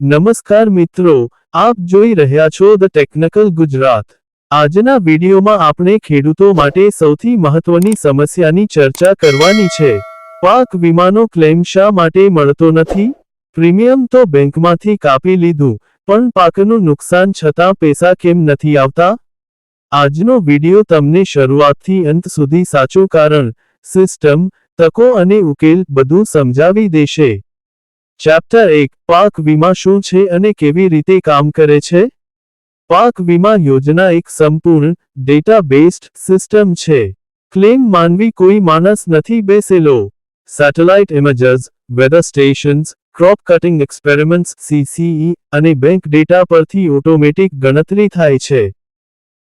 નમસ્કાર મિત્રો, આપ જોઈ રહ્યા છો ધ ટેકનિકલ ગુજરાત. આજના વિડીયોમાં આપણે ખેડૂતો માટે સૌથી મહત્વની સમસ્યાની ચર્ચા કરવાની છે. પાક વીમાનો ક્લેમ શા માટે મળતો નથી? પ્રીમિયમ તો બેંકમાંથી કાપી લીધું, પણ પાકનું નુકસાન છતાં પૈસા કેમ નથી આવતા? આજનો વીડિયો તમને શરૂઆતથી અંત સુધી સાચું કારણ, સિસ્ટમ, તકો અને ઉકેલ બધું સમજાવી દેશે. ચેપ્ટર એક, પાક વીમા શું છે અને કેવી રીતે કામ કરે છે? પાક વીમા યોજના એક સંપૂર્ણ ડેટા બેસ્ડ સિસ્ટમ છે. ક્લેમ માનવી કોઈ માણસ નથી બેસેલો. Satellite imagers weather stations crop cutting experiments CCE અને બેંક ડેટા પરથી ઓટોમેટિક ગણતરી થાય છે.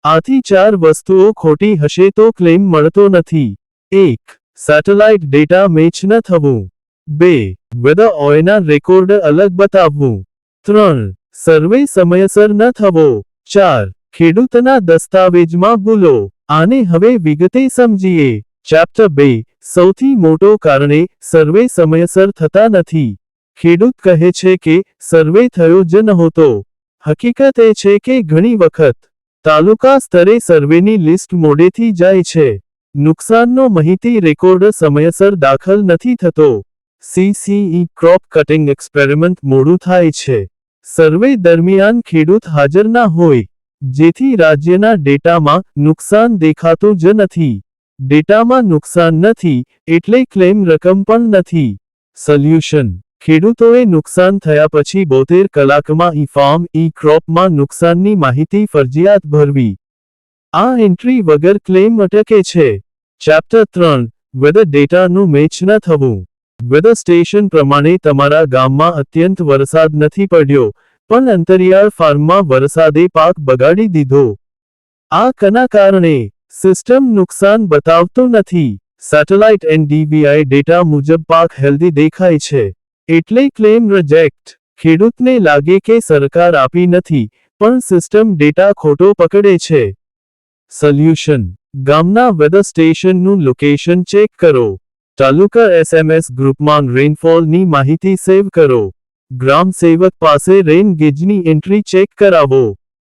આથી ચાર વસ્તુઓ ખોટી હશે તો ક્લેમ મળતો નથી. એક સેટેલાઇટ ડેટા મેચ ન થવું. બે બધા ઓયના રેકોર્ડ અલગ બતાવવું. ત્રણ સર્વે સમયસર ન થવો. ચાર, ખેડૂતના દસ્તાવેજમાં ભૂલો. આને હવે વિગતે સમજીએ. ચેપ્ટર બે, સૌથી મોટો કારણે સર્વે સમયસર થતા નથી. ખેડૂત કહે છે કે સર્વે થયો જ નહોતો. હકીકત એ છે કે ઘણી વખત તાલુકા સ્તરે સર્વેની લિસ્ટ મોડેથી જાય છે. નુકસાનનો માહિતી રેકોર્ડ સમયસર દાખલ નથી થતો. સીસીઈ ક્રોપ કટિંગ એક્સપેરિમેન્ટ મોડું થાય છે. સર્વે દરમિયાન ખેડૂત હાજર ના હોય, જેથી રાજ્યના ડેટામાં નુકસાન દેખાતું જ નથી. ડેટામાં નુકસાન નથી, એટલે ક્લેમ રકમ પણ નથી. સોલ્યુશન ખેડૂતોએ નુકસાન થયા પછી બોતેર કલાકમાં ઈ ફાર્મ ઈ ક્રોપમાં નુકસાનની માહિતી ફરજિયાત ભરવી. આ એન્ટ્રી વગર ક્લેમ અટકે છે. ચેપ્ટર ત્રણ. વેધર ડેટાનું મેચ ન થવું. વેધર સ્ટેશન પ્રમાણે તમારા ગામમાં અત્યંત વરસાદ નથી પડ્યો, પણ અંતરિયાળ ફાર્મમાં વરસાદે પાક બગાડી દીધો. આ કના કારણે સિસ્ટમ નુકસાન બતાવતો નથી. સેટેલાઇટ એનડીવીઆઈ ડેટા મુજબ પાક હેલ્ધી દેખાય છે. એટલે ક્લેમ રિજેક્ટ ખેડૂતને લાગે કે સરકાર આપી નથી, પણ સિસ્ટમ ડેટા ખોટો પકડે છે. સોલ્યુશન ગામના વેધર સ્ટેશનનું લોકેશન ચેક કરો. તાલુકા એસએમએસ ગ્રુપમાં રેનફોલની માહિતી સેવ કરો. ગ્રામ સેવક પાસે રેન ગેજની એન્ટ્રી ચેક કરાવો.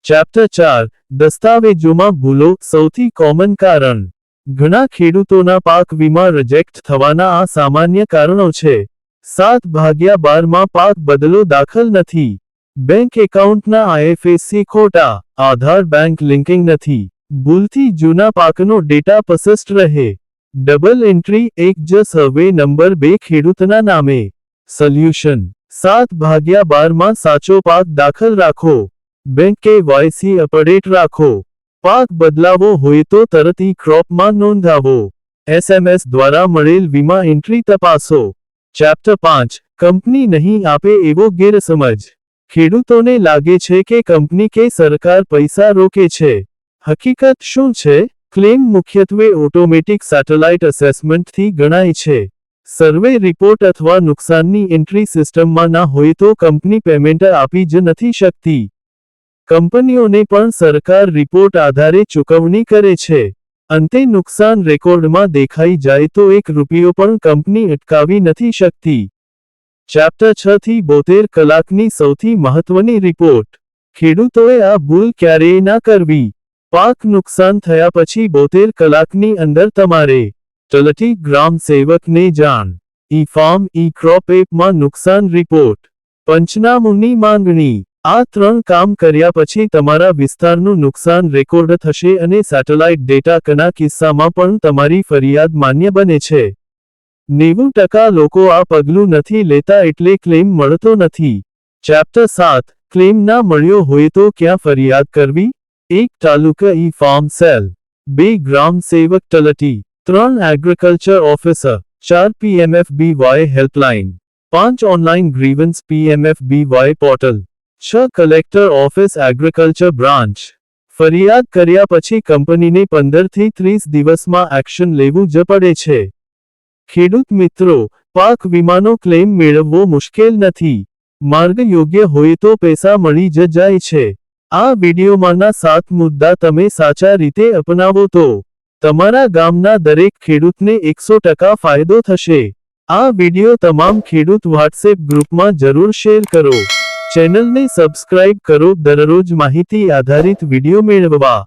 ચેપ્ટર ચાર, દસ્તાવેજોમાં ભૂલો સૌથી કોમન કારણ. ઘણા ખેડૂતોના પાક વીમા રિજેક્ટ થવાના આ સામાન્ય કારણો છે. સાત ભાગ્યા બારમાં પાક બદલો દાખલ નથી. બેંક એકાઉન્ટના આઈએફએસસી ખોટા, આધાર બેંક લિંકિંગ નથી. ભૂલથી જૂના પાકનો ડેટા પસસ્ટ રહે. ડબલ એન્ટ્રી એક જ સર્વે નંબર બે ખેડૂતના નામે. સોલ્યુશન સાત ભાગ્યા બારમાં સાચો પાક દાખલ રાખો. બેંક કે વાયસી અપડેટ રાખો. પાક બદલાવો હોય તો તરત ક્રોપમાં નોંધાવો. એસએમએસ દ્વારા મળેલ વીમા એન્ટ્રી તપાસો. ચેપ્ટર પાંચ. કંપની નહીં આપે એવો ગેરસમજ. ખેડૂતોને લાગે છે કે કંપની કે સરકાર પૈસા રોકે છે. હકીકત શું છે? ક્લેમ મુખ્યત્વે ઓટોમેટિક સેટેલાઇટ અસેસમેન્ટથી ગણાય છે. સર્વે રિપોર્ટ અથવા નુકસાનની એન્ટ્રી સિસ્ટમમાં ના હોય તો કંપની પેમેન્ટ આપી જ નથી શકતી. કંપનીઓને પણ સરકાર રિપોર્ટ આધારે ચૂકવણી કરે છે. અંતે નુકસાન રેકોર્ડમાં દેખાઈ જાય તો એક રૂપિયો પણ કંપની અટકાવી નથી શકતી. ચેપ્ટર છ થી બોતેર કલાકની સૌથી મહત્વની રિપોર્ટ. ખેડૂતોએ આ ભૂલ ક્યારેય ના કરવી. પાક નુકસાન થયા પછી બોતેર કલાકની અંદર તમારે તલટી ગ્રામ સેવકને જાણ. ઈ ફાર્મ, ઈ ક્રોપ એપમાં નુકસાન રિપોર્ટ. પંચનામુની માંગણી. આ ત્રણ કામ કર્યા પછી તમારા વિસ્તારનું નુકસાન રેકોર્ડ થશે અને સેટેલાઇટ ડેટા કના કિસ્સામાં પણ તમારી ફરિયાદ માન્ય બને છે. નેવું ટકા લોકો આ પગલું નથી લેતા એટલે ક્લેમ મળતો નથી. ચેપ્ટર સાત. ક્લેમ ના મળ્યો હોય તો ક્યાં ફરિયાદ કરવી? એક તાલુકા ઈ ફાર્મ સેલ બે ગ્રામ સેવક તલટી ત્રણ એગ્રીકલ્ચર ઓફિસર ચાર પીએમએફબીવાય હેલ્પલાઇન પાંચ ઓનલાઇન ગ્રીવન્સ પીએમએફબીવાય પોર્ટલ છ કલેક્ટર ઓફિસ એગ્રીકલ્ચર બ્રાન્ચ ફરિયાદ કર્યા પછી કંપનીને પંદરથી ત્રીસ દિવસમાં એક્શન લેવું જ પડે છે ખેડૂત મિત્રો પાક વીમાનો ક્લેમ મેળવવો મુશ્કેલ નથી માર્ગ યોગ્ય હોય તો પૈસા મળી જ જાય છે આ વિડીયોમાંના સાત મુદ્દા તમે સાચા રીતે અપનાવો તો તમારા ગામના દરેક ખેડૂતને એકસો ટકા ફાયદો થશે. આ વીડિયો તમામ ખેડૂત વોટ્સએપ ગ્રુપમાં જરૂર શેર કરો. ચેનલને સબસ્ક્રાઇબ કરો. દરરોજ માહિતી આધારિત વીડિયો મેળવવા.